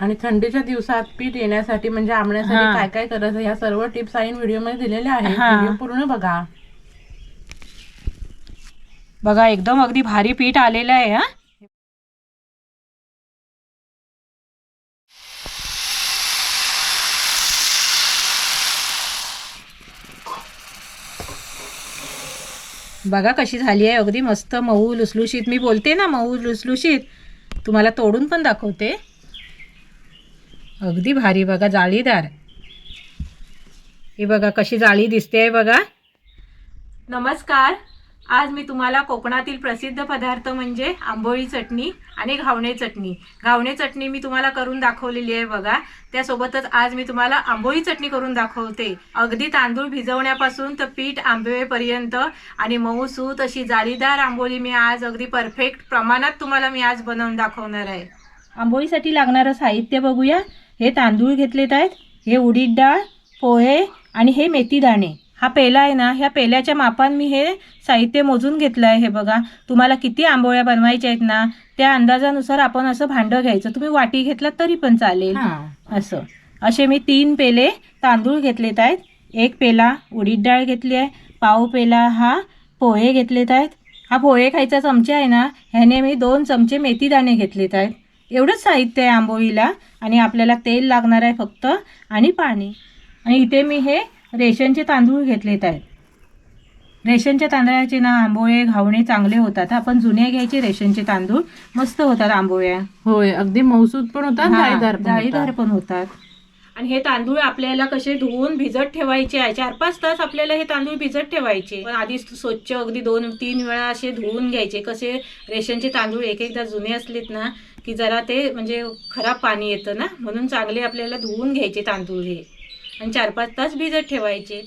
आणि थंडीच्या दिवसात पीठ येण्यासाठी म्हणजे आंबण्यासाठी. काय काय करायचं ह्या सर्व टिप्स आईन व्हिडिओमध्ये दिलेल्या आहेत. पूर्ण बघा. बघा एकदम अगदी भारी पीठ आलेलं आहे हा. बघा कशी झाली आहे अगदी मस्त मऊ लुसलुशीत. मी बोलते ना मऊ लुसलुशीत. तुम्हाला तोडून पण दाखवते. अगदी भारी बघा जाळीदार. ही बघा कशी जाळी दिसते आहे बघा. नमस्कार. आज मी तुम्हाला कोकणातील प्रसिद्ध पदार्थ म्हणजे आंबोळी चटणी आणि घावणे चटणी. घावणे चटणी मी तुम्हाला करून दाखवलेली आहे बघा. त्यासोबतच आज मी तुम्हाला आंबोळी चटणी करून दाखवते. अगदी तांदूळ भिजवण्यापासून तर पीठ आंबेपर्यंत आणि मऊसूत अशी जाळीदार आंबोळी मी आज अगदी परफेक्ट प्रमाणात तुम्हाला मी आज बनवून दाखवणार आहे. आंबोळीसाठी लागणारं साहित्य बघूया. हे तांदूळ घेतलेत आहेत हे उडीद डाळ पोहे आणि हे मेथी दाणे हा पेला आहे ना ह्या पेल्याच्या मापान मी हे साहित्य मोजून घेतलं आहे हे बघा. तुम्हाला किती आंबोळ्या बनवायच्या आहेत ना त्या अंदाजानुसार आपण असं भांडं घ्यायचं. तुम्ही वाटी घेतलात तरी पण चालेल. असं. असे मी तीन पेले तांदूळ घेतलेत आहेत. एक पेला उडीद डाळ घेतली आहे. पाव पेला हा पोहे घेतलेत आहेत. हा पोहे खायचा चमचा आहे ना ह्याने मी दोन चमचे मेथी दाणे घेतलेत आहेत. एवढंच साहित्य आहे आंबोळीला आणि आपल्याला तेल लागणार आहे फक्त आणि पाणी. आणि इथे मी हे रेशनचे तांदूळ घेतलेत आहेत. रेशनच्या तांदळाचे ना आंबोळे घावणे चांगले होतात. आपण जुने घ्यायचे रेशनचे तांदूळ. मस्त होतात आंबोळ्या. होय अगदी मौसूद पण होतात जाळीदार पण जाळीदार होतात. पण होतात. आणि हे तांदूळ आपल्याला कसे धुवून भिजत ठेवायचे आहे? चार पाच तास आपल्याला हे तांदूळ भिजत ठेवायचे. पण आधी स्वच्छ अगदी दोन तीन वेळा असे धुवून घ्यायचे. कसे रेशनचे तांदूळ एक एकदा जुने असलेत ना की जरा ते म्हणजे खराब पाणी येतं ना म्हणून चांगले आपल्याला धुवून घ्यायचे तांदूळ हे. आणि चार पाच तास भिजत ठेवायचे.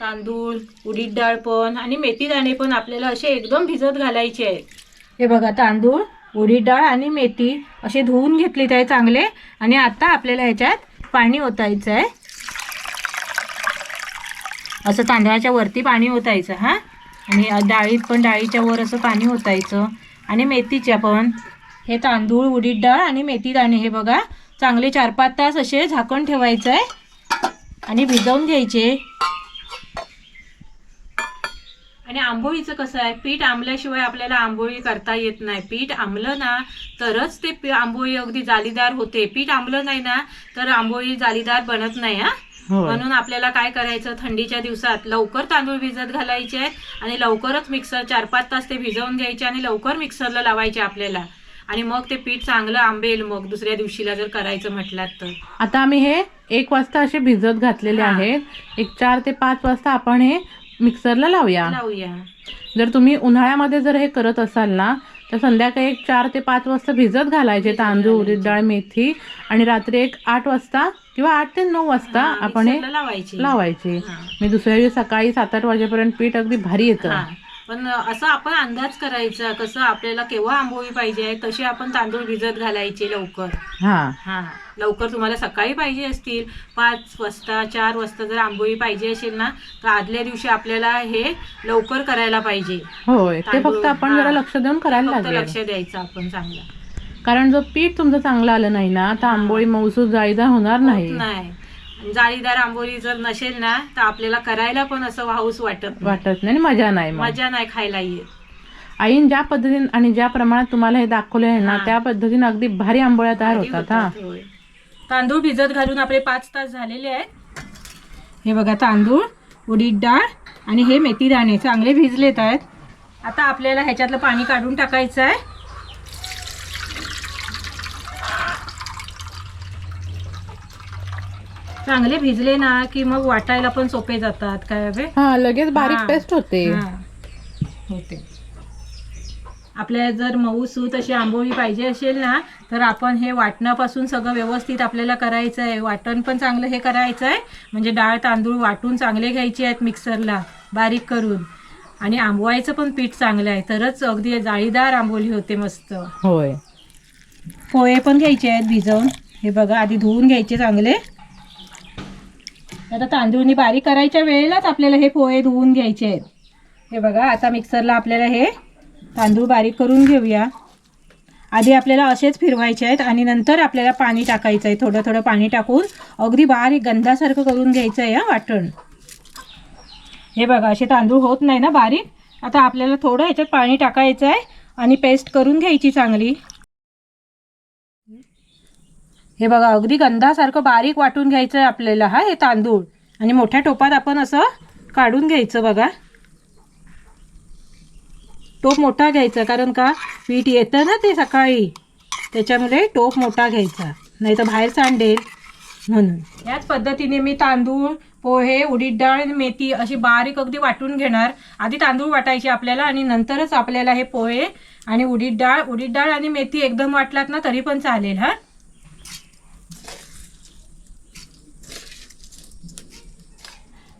तांदूळ उडीद डाळ पण आणि मेथी दाणे पण आपल्याला असे एकदम भिजत घालायचे आहेत. हे बघा तांदूळ उडीद डाळ आणि मेथी असे धुवून घेतले आहे चांगले. आणि आता आपल्याला ह्याच्यात पाणी ओतायचं आहे. असं तांदळाच्या वरती पाणी ओतायचं हां? आणि डाळीत पण डाळीच्या वर असं पाणी ओतायचं. आणि मेथीच्या पण. हे तांदूळ उडीद डाळ आणि मेथी दाणे हे बघा. चांगले चार पाच तास असे झाकण ठेवायचं आहे आणि भिजवून घ्यायचे. आणि आंबोळीचं कसं आहे? पीठ आंबल्याशिवाय आपल्याला आंबोळी करता येत नाही. पीठ आंबलं ना तरच ते आंबोळी अगदी जालीदार होते. पीठ आंबलं नाही ना तर आंबोळी जालीदार बनत नाही हां? म्हणून आपल्याला काय करायचं? थंडीच्या दिवसात लवकर तांदूळ भिजत घालायचे आहेत आणि लवकरच मिक्सर चार पाच तास ते भिजवून घ्यायचे आणि लवकर मिक्सरला लावायचे आपल्याला. आणि मग ते पीठ चांगलं आंबेल मग दुसऱ्या दिवशीला जर करायचं म्हटलात तर. आता आम्ही हे एक वाजता असे भिजत घातलेले. आहेत. एक चार ते पाच वाजता आपण हे मिक्सरला लावूया. लावूया. जर तुम्ही उन्हाळ्यामध्ये जर हे करत असाल ना तर संध्याकाळी एक चार ते पाच वाजता भिजत घालायचे तांदूळ उडीद डाळ मेथी आणि रात्री एक आठ वाजता किंवा आठ ते नऊ वाजता हा, आपण हे मिक्सरला लावायचे. लावायचे. हा. मी दुसऱ्या दिवशी सकाळी सात आठ वाजेपर्यंत पीठ अगदी भारी येतं. हा. पण असं आपण अंदाज करायचा कसं आपल्याला केव्हा आंबोळी पाहिजे तसे आपण तांदूळ भिजत घालायचे लवकर. हा. हा. लवकर तुम्हाला सकाळी पाहिजे असतील पाच वाजता चार वाजता जर आंबोळी पाहिजे असेल ना तर आदल्या दिवशी आपल्याला हे लवकर करायला पाहिजे. होय. ते तांदूळ, फक्त आपण हा. जरा लक्ष देऊन करायला फक्त लागेल. लक्ष द्यायचं आपण चांगलं. कारण जर पीठ तुमचं चांगलं आलं नाही ना तर आंबोळी मौसूद जाळीदार होणार नाही. नाही. जाळीदार आंबोळी जर नसेल ना तर आपल्याला करायला पण असं वाहूस वाटत. वाटत नाही आणि मजा नाही मग. मजा नाही खायला येत. आईन ज्या पद्धतीने आणि ज्या प्रमाणात तुम्हाला हे दाखवले आहे ना हा. त्या पद्धतीने अगदी भारी आंबोळ्या तयार होतात हा. होय. तांदूळ भिजत घालून आपले पाच तास झालेले आहेत. हे बघा तांदूळ उडीद डाळ आणि हे मेथी दाणे चांगले भिजलेत आहेत. आता आपल्याला ह्याच्यातलं पाणी काढून टाकायचं आहे. चांगले भिजले ना की मग वाटायला पण सोपे जातात काय हवे हा लगेच बारीक. पेस्ट होते. हा. होते. आपल्याला जर मऊ सूत अशी आंबोळी पाहिजे असेल ना तर आपण हे वाटणापासून सगळं व्यवस्थित आपल्याला करायचं आहे वाटण पण चांगलं हे करायचं आहे म्हणजे डाळ तांदूळ वाटून चांगले घ्यायचे आहेत मिक्सरला बारीक करून. आणि आंबवायचं पण पीठ चांगलं आहे. तरच अगदी जाळीदार आंबोली होते मस्त. होय. पोहे पण घ्यायचे आहेत भिजवून. हे बघा आधी धुवून घ्यायचे चांगले. आता तांदूळनी बारीक करायच्या वेळेलाच आपल्याला हे पोहे धुवून घ्यायचे आहेत. हे बघा आता मिक्सरला आपल्याला हे तांदूळ बारीक करून घेऊया. आधी आपल्याला असेच फिरवायचे आहेत आणि नंतर आपल्याला पाणी टाकायचं आहे. थोडं थोडं पाणी टाकून अगदी बारीक गंधासारखं करून घ्यायचं आहे हा वाटण. हे बघा असे तांदूळ होत नाही ना बारीक? आता आपल्याला थोडं ह्याच्यात पाणी टाकायचं आहे आणि पेस्ट करून घ्यायची चांगली. हे बघा अगदी गंधासारखं बारीक वाटून घ्यायचं आहे आपल्याला हा हे तांदूळ. आणि मोठ्या टोपात आपण असं काढून घ्यायचं बघा. टोप मोठा घ्यायचा कारण का? पीठ येतं ना ते सकाळी. त्याच्यामुळे टोप मोठा घ्यायचा. नाही तर बाहेर सांडेल म्हणून. याच पद्धतीने मी तांदूळ पोहे उडीद डाळ आणि मेथी अशी बारीक अगदी वाटून घेणार. आधी तांदूळ वाटायचे आपल्याला आणि नंतरच आपल्याला हे पोहे आणि उडीद डाळ उडीद डाळ आणि मेथी एकदम वाटलात ना तरी पण चालेल हा.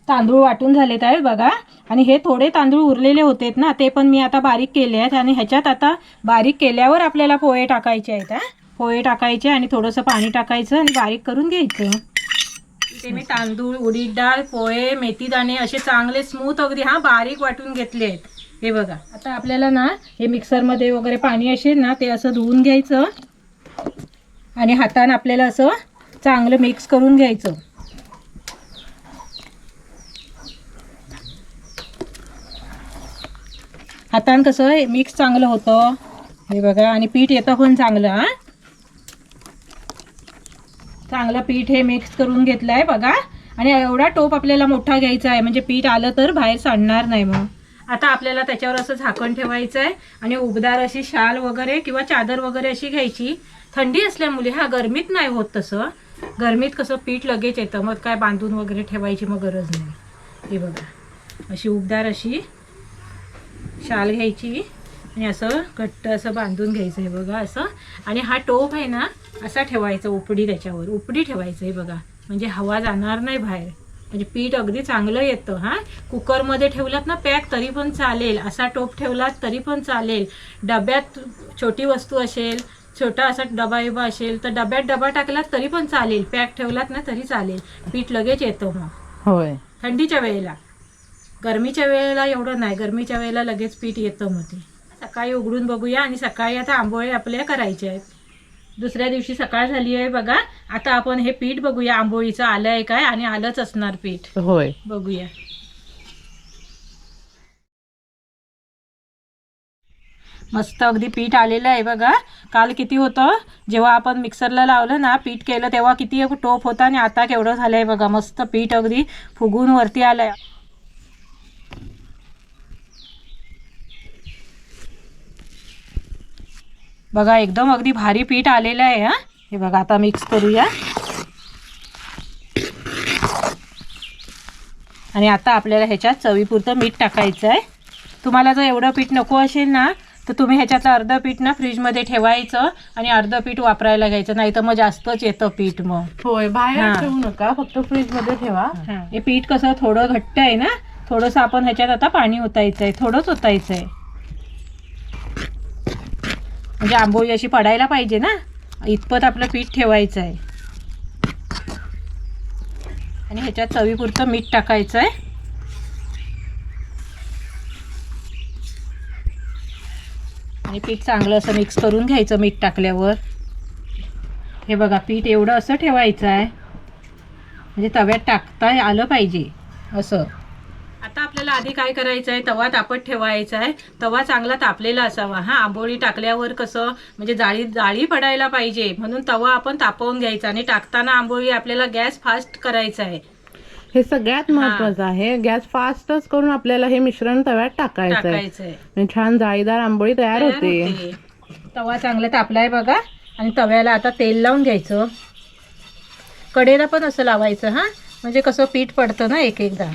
तांदूळ वाटून झालेत आहे बघा. आणि हे थोडे तांदूळ उरलेले होते ना ते पण मी आता बारीक केले आहेत. आणि ह्याच्यात आता बारीक केल्यावर आपल्याला पोहे टाकायचे आहेत हा. पोहे टाकायचे आणि थोडंसं पाणी टाकायचं आणि बारीक करून घ्यायचं. इथे मी तांदूळ उडीद डाळ पोहे मेथीदाणे असे चांगले स्मूथ अगदी हा बारीक वाटून घेतले आहेत. हे बघा. आता आपल्याला ना हे मिक्सरमध्ये वगैरे पाणी असेल ना ते असं धुवून घ्यायचं. आणि हातानं आपल्याला असं चांगलं मिक्स करून घ्यायचं. हातानं कसं मिक्स चांगलं होतं. हे बघा आणि पीठ येतं पण चांगलं हां. चांगलं पीठ हे मिक्स करून घेतलं आहे बघा. आणि एवढा टोप आपल्याला मोठा घ्यायचा आहे म्हणजे पीठ आलं तर बाहेर सांडणार नाही मग. आता आपल्याला त्याच्यावर असं झाकण ठेवायचं आहे आणि उबदार अशी शाल वगैरे किंवा चादर वगैरे अशी घ्यायची. थंडी असल्यामुळे हा गरमीत नाही होत तसं. गरमीत कसं पीठ लगेच येतं मग काय बांधून वगैरे ठेवायची मग गरज नाही. हे बघा. अशी उबदार अशी शाल घ्यायची आणि असं घट्ट असं बांधून घ्यायचं आहे बघा असं. आणि हा टोप आहे ना असा ठेवायचा उपडी त्याच्यावर. उपडी ठेवायचं आहे बघा. म्हणजे हवा जाणार नाही बाहेर. म्हणजे पीठ अगदी चांगलं येतं हां? कुकरमध्ये ठेवलात ना पॅक तरी पण चालेल. असा टोप ठेवलात तरी पण चालेल. डब्यात छोटी वस्तू असेल छोटा असा डबा बिबा असेल तर डब्यात डबा टाकलात तरी पण चालेल. पॅक ठेवलात ना तरी चालेल. पीठ लगेच येतं मग. होय. थंडीच्या वेळेला. गरमीच्या वेळेला एवढं नाही. गरमीच्या वेळेला लगेच पीठ येतं मग ते. सकाळी उघडून बघूया आणि सकाळी आता आंबोळे आपल्या करायचे आहेत. दुसऱ्या दिवशी सकाळ झाली आहे बघा. आता आपण हे पीठ बघूया आंबोळीचं आलं आहे काय आणि आलंच असणार पीठ. होय. बघूया. मस्त अगदी पीठ आलेलं आहे बघा. काल किती होतं? जेव्हा आपण मिक्सरला लावलं ना पीठ केलं तेव्हा किती टोप होता आणि आता केवढं झालंय बघा. मस्त पीठ अगदी फुगून वरती आलंय. बघा एकदम अगदी भारी पीठ आलेलं आहे हा. हे बघा आता मिक्स करूया. आणि आता आपल्याला ह्याच्यात चवीपुरतं मीठ टाकायचं आहे. तुम्हाला जर एवढं पीठ नको असेल ना तर तुम्ही ह्याच्यातलं अर्ध पीठ ना फ्रीजमध्ये ठेवायचं आणि अर्ध पीठ वापरायला घ्यायचं नाही तर मग जास्तच येतं पीठ मग. होय बाहेर. ठेवू नका फक्त फ्रीजमध्ये ठेवा. हे. पीठ कसं थोडं घट्ट आहे ना थोडंसं आपण ह्याच्यात आता पाणी ओतायचं आहे थोडंच ओतायचं आहे म्हणजे आंबोळी अशी पडायला पाहिजे ना? इतपत आपलं पीठ ठेवायचं आहे. आणि ह्याच्यात चवीपुरतं मीठ टाकायचं आहे आणि पीठ चांगलं असं मिक्स करून घ्यायचं मीठ टाकल्यावर. हे बघा पीठ एवढं असं ठेवायचं आहे म्हणजे तव्यात टाकता आलं पाहिजे असं. आपल्याला आधी काय करायचं आहे तवा तापत ठेवायचा आहे तवा चांगला तापलेला असावा. हा आंबोळी टाकल्यावर कसं? म्हणजे जाळी जाळी पडायला पाहिजे. म्हणून तवा आपण तापवून घ्यायचा आणि टाकताना आंबोळी आपल्याला गॅस फास्ट करायचा आहे हे सगळ्यात महत्वाचं आहे. गॅस फास्टच करून आपल्याला हे मिश्रण तव्यात टाकायचं आहे छान जाळीदार आंबोळी तयार होते. तवा चांगला तापलाय बघा. आणि तव्याला आता तेल लावून घ्यायचं. कडेला पण असं लावायचं हा. म्हणजे कसं पीठ पडतं ना एक एकदा.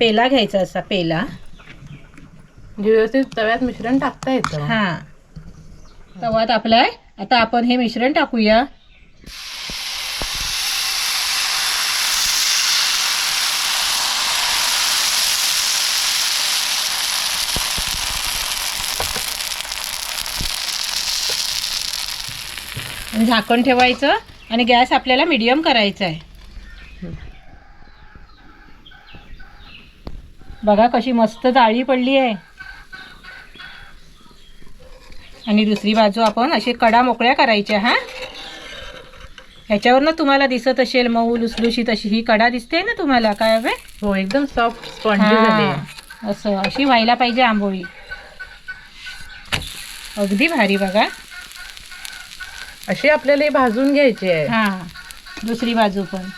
पेला घ्यायचा असा पेला. म्हणजे व्यवस्थित तव्यात मिश्रण टाकता येतं. हा. तवा तापलाय आता आपण हे मिश्रण टाकूया. झाकण ठेवायचं आणि गॅस आपल्याला मीडियम करायचा आहे बघा कशी मस्त जाळी पडली आहे आणि दुसरी बाजू आपण अशी कडा मोकळ्या करायच्या हा? ह्याच्यावरनं तुम्हाला दिसत असेल मऊ लुसलुशीत अशी ही कडा दिसते ना तुम्हाला काय हवे? हो एकदम सॉफ्ट स्पॉन्जी झाली आहे. असं अशी व्हायला पाहिजे आंबोळी. अगदी भारी बघा. अशी आपल्याला भाजून घ्यायची आहे. हा दुसरी बाजू पण.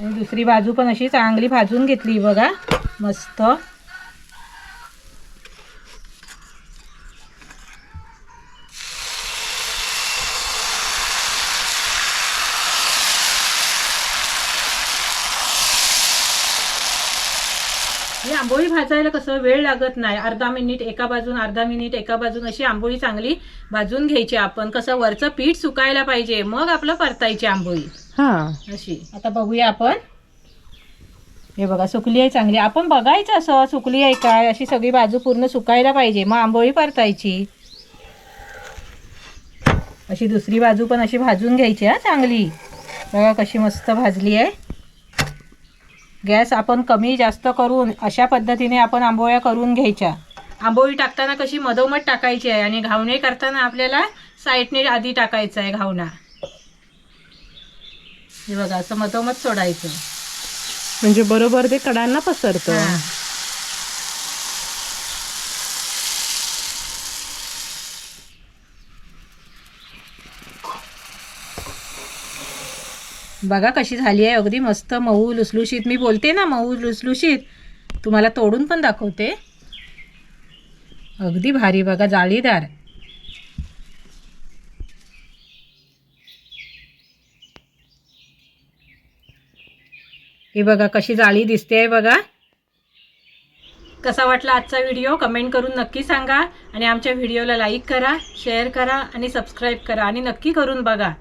आणि दुसरी बाजू पण अशी चांगली भाजून घेतली बघा. मस्त. ही आंबोळी भाजायला कसं वेळ लागत नाही. अर्धा मिनिट एका बाजून अर्धा मिनिट एका बाजून अशी आंबोळी चांगली भाजून घ्यायची आपण. कसं वरचं पीठ सुकायला पाहिजे मग आपलं परतायची आंबोळी. हा. अशी. आता बघूया आपण. हे बघा सुकली आहे चांगली. आपण बघायचं असं सुकली आहे काय? अशी सगळी बाजू पूर्ण सुकायला पाहिजे. मग आंबोळी परतायची. अशी दुसरी बाजू पण अशी भाजून घ्यायची हा चांगली. बघा कशी मस्त भाजली आहे. गॅस आपण कमी जास्त करून अशा पद्धतीने आपण आंबोळ्या करून घ्यायच्या. आंबोळी टाकताना कशी मधोमध टाकायची आहे आणि घावणे करताना आपल्याला साईडने आधी टाकायचं आहे घावणा. हे बघा असं मधोमध सोडायचं. म्हणजे बरोबर ते कडांना पसरतं. हा. बघा कशी झाली आहे अगदी मस्त मऊ लुसलुशीत. मी बोलते ना मऊ लुसलुशीत. तुम्हाला तोडून पण दाखवते. अगदी भारी बघा जाळीदार. ही बघा कशी जाळी दिसते बघा. कसा वाटला आजचा व्हिडिओ? कमेंट करून नक्की सांगा आणि आमच्या व्हिडिओला लाईक करा शेअर करा आणि सबस्क्राईब करा आणि नक्की करून बघा.